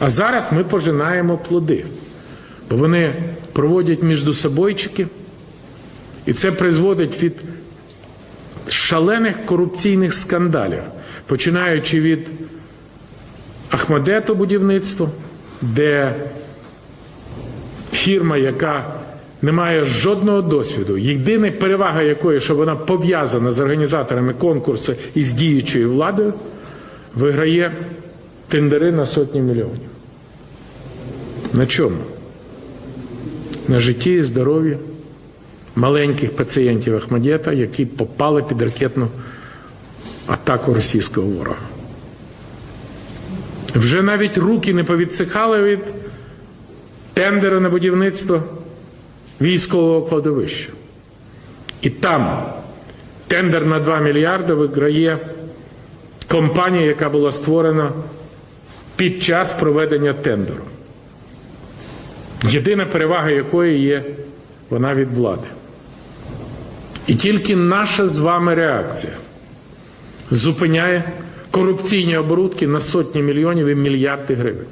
А зараз ми пожинаємо плоди, бо вони проводять між собойчики, і це призводить від шалених корупційних скандалів, починаючи від Ахмадето будівництва, де фірма, яка не має жодного досвіду, єдина перевага якої, що вона пов'язана з організаторами конкурсу і з діючою владою, виграє тендери на сотні мільйонів. На чому? На житті і здоров'ї маленьких пацієнтів Ахмадєта, які попали під ракетну атаку російського ворога. Вже навіть руки не повідсихали від тендеру на будівництво військового кладовища. І там тендер на 2 мільярди виграє компанія, яка була створена під час проведення тендеру. Єдина перевага якої є вона від влади. І тільки наша з вами реакція зупиняє корупційні оборудки на сотні мільйонів і мільярди гривень.